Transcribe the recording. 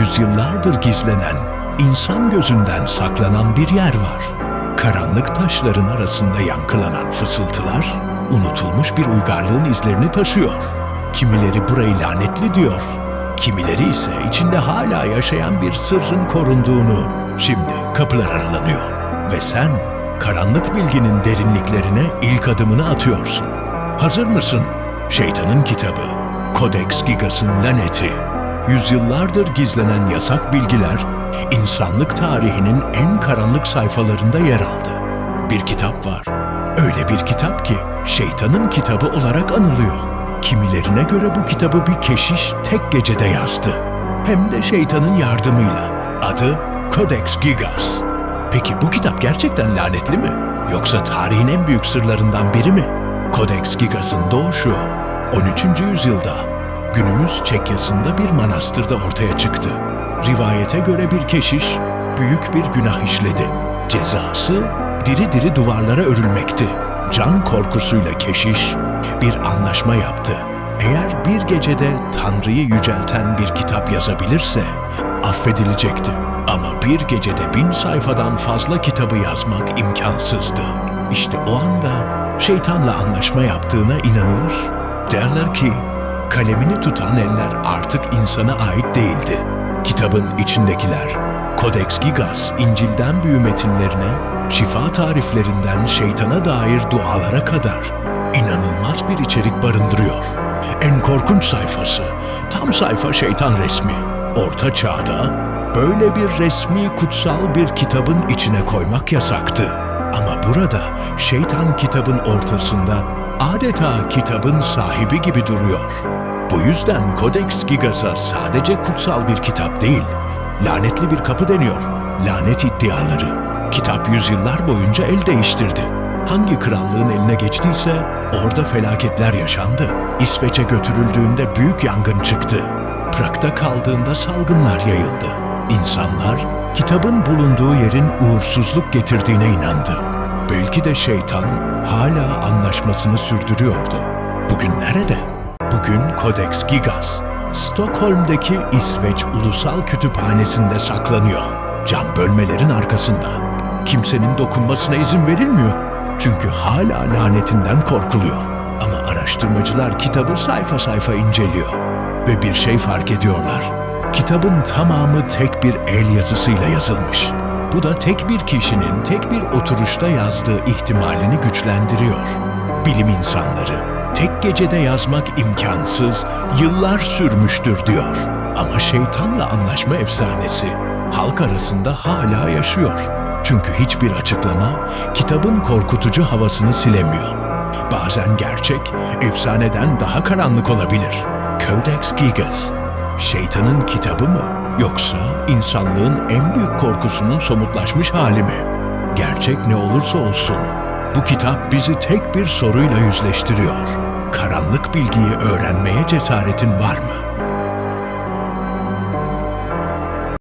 yüzyıllardır gizlenen, insan gözünden saklanan bir yer var. Karanlık taşların arasında yankılanan fısıltılar, unutulmuş bir uygarlığın izlerini taşıyor. Kimileri burayı lanetli diyor, kimileri ise içinde hala yaşayan bir sırrın korunduğunu, şimdi kapılar aralanıyor. Ve sen, karanlık bilginin derinliklerine ilk adımını atıyorsun. Hazır mısın? Şeytanın kitabı, Codex Gigas'ın laneti, yüzyıllardır gizlenen yasak bilgiler, insanlık tarihinin en karanlık sayfalarında yer aldı. Bir kitap var. Öyle bir kitap ki şeytanın kitabı olarak anılıyor. Kimilerine göre bu kitabı bir keşiş tek gecede yazdı. Hem de şeytanın yardımıyla. Adı Codex Gigas. Peki bu kitap gerçekten lanetli mi? Yoksa tarihin en büyük sırlarından biri mi? Codex Gigas'ın doğuşu 13. yüzyılda günümüz Çekya'sında bir manastırda ortaya çıktı. Rivayete göre bir keşiş büyük bir günah işledi. Cezası diri diri duvarlara örülmekti. Can korkusuyla keşiş bir anlaşma yaptı. Eğer bir gecede Tanrı'yı yücelten bir kitap yazabilirse affedilecekti. Ama bir gecede bin sayfadan fazla kitabı yazmak imkansızdı. İşte o anda şeytanla anlaşma yaptığına inanılır. Derler ki kalemini tutan eller artık insana ait değildi. Kitabın içindekiler, Codex Gigas, İncil'den büyü metinlerine, şifa tariflerinden şeytana dair dualara kadar inanılmaz bir içerik barındırıyor. En korkunç sayfası, tam sayfa şeytan resmi. Orta çağda böyle bir resmi kutsal bir kitabın içine koymak yasaktı. Burada şeytan kitabın ortasında adeta kitabın sahibi gibi duruyor. Bu yüzden Codex Gigas'a sadece kutsal bir kitap değil, lanetli bir kapı deniyor. Lanet iddiaları. Kitap yüzyıllar boyunca el değiştirdi. Hangi krallığın eline geçtiyse orada felaketler yaşandı. İsveç'e götürüldüğünde büyük yangın çıktı. Prag'da kaldığında salgınlar yayıldı. İnsanlar kitabın bulunduğu yerin uğursuzluk getirdiğine inandı. Belki de şeytan hala anlaşmasını sürdürüyordu. Bugün nerede? Bugün Codex Gigas, Stockholm'daki İsveç Ulusal Kütüphanesi'nde saklanıyor. Cam bölmelerin arkasında. Kimsenin dokunmasına izin verilmiyor. Çünkü hala lanetinden korkuluyor. Ama araştırmacılar kitabı sayfa sayfa inceliyor. Ve bir şey fark ediyorlar. Kitabın tamamı tek bir el yazısıyla yazılmış. Bu da tek bir kişinin tek bir oturuşta yazdığı ihtimalini güçlendiriyor. Bilim insanları tek gecede yazmak imkansız, yıllar sürmüştür diyor. Ama şeytanla anlaşma efsanesi halk arasında hala yaşıyor. Çünkü hiçbir açıklama kitabın korkutucu havasını silemiyor. Bazen gerçek, efsaneden daha karanlık olabilir. Codex Gigas, şeytanın kitabı mı? Yoksa insanlığın en büyük korkusunun somutlaşmış hali mi? Gerçek ne olursa olsun, bu kitap bizi tek bir soruyla yüzleştiriyor. Karanlık bilgiyi öğrenmeye cesaretin var mı?